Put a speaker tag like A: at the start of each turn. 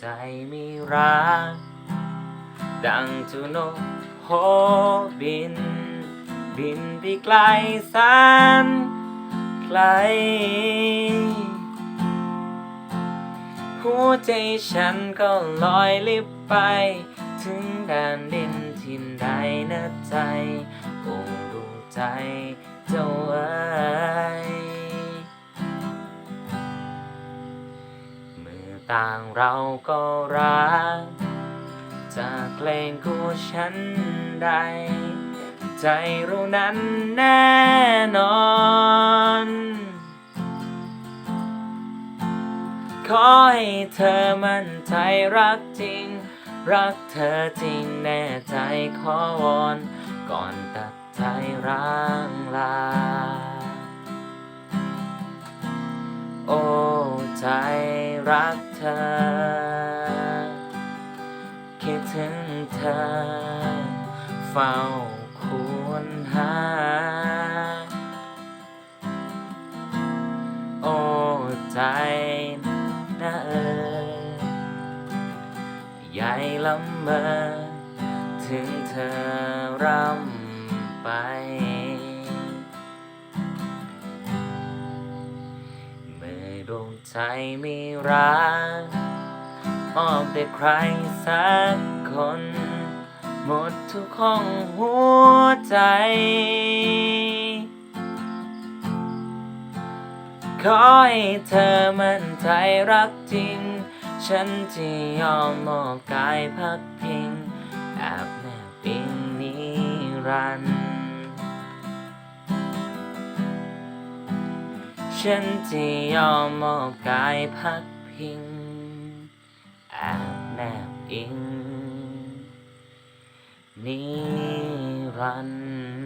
A: ใจมีรัก ดังจุนกโหบิน บินไปไกลแสนไกล หัวใจฉันก็ลอยลิบไป ถึงแดนดินทินใดนะใจคงดวงใจเจ้าเอ๋ ต่างเราก็รักจะเกรงกลัวฉันใด ใจเรานั้นแน่นอน ขอให้เธอมั่นใจรักจริง รักเธอจริงแน่ใจขอวอนก่อนตัดใจร้างลา โอ้ใจ รักเธอคิดถึงเธอ เฝ้าควรหา โอ้ใจนะเอ่ยใหญ่ลำเมอถึงเธอรำไป ดวงใจไมีรักมอบแต่ใครสักคน หมดทุกห้องหัวใจ ขอให้เธอมั่นใจรักจริง ฉันจะยอมมอบกายพักพิงแอบแนบอิงนิรันดร์ ฉันที่ยอมมอบกายพักพิงแอบแนบอิงนิรันดร์